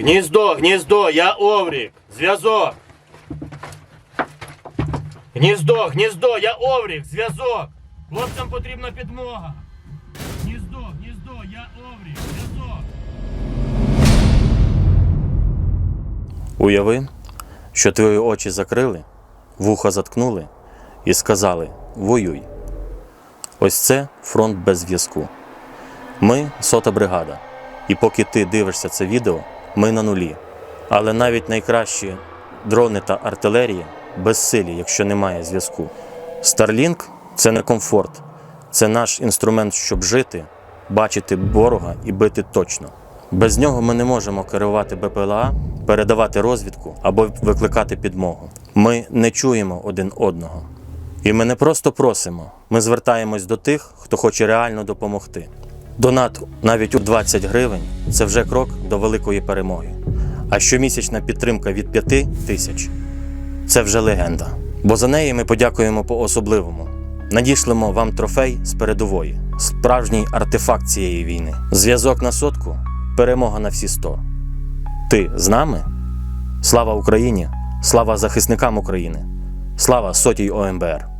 Гніздо, гніздо, я Оврік. Зв'язок. Гніздо, гніздо, я Оврік, зв'язок. Хлопцям потрібна підмога. Гніздо, гніздо, я Оврік, зв'язок. Уяви, що твої очі закрили, вуха заткнули і сказали воюй. Ось це фронт без зв'язку. Ми сота бригада. І поки ти дивишся це відео, ми на нулі. Але навіть найкращі дрони та артилерія безсилі, якщо немає зв'язку. Starlink – це не комфорт, це наш інструмент, щоб жити, бачити ворога і бити точно. Без нього ми не можемо керувати БПЛА, передавати розвідку або викликати підмогу. Ми не чуємо один одного. І ми не просто просимо, ми звертаємось до тих, хто хоче реально допомогти. Донат навіть у 20 гривень це вже крок до великої перемоги. А щомісячна підтримка від 5 тисяч це вже легенда. Бо за неї ми подякуємо по-особливому. Надішлемо вам трофей з передової, справжній артефакт цієї війни. Зв'язок на сотку, перемога на всі 100. Ти з нами? Слава Україні! Слава захисникам України! Слава сотій ОМБР!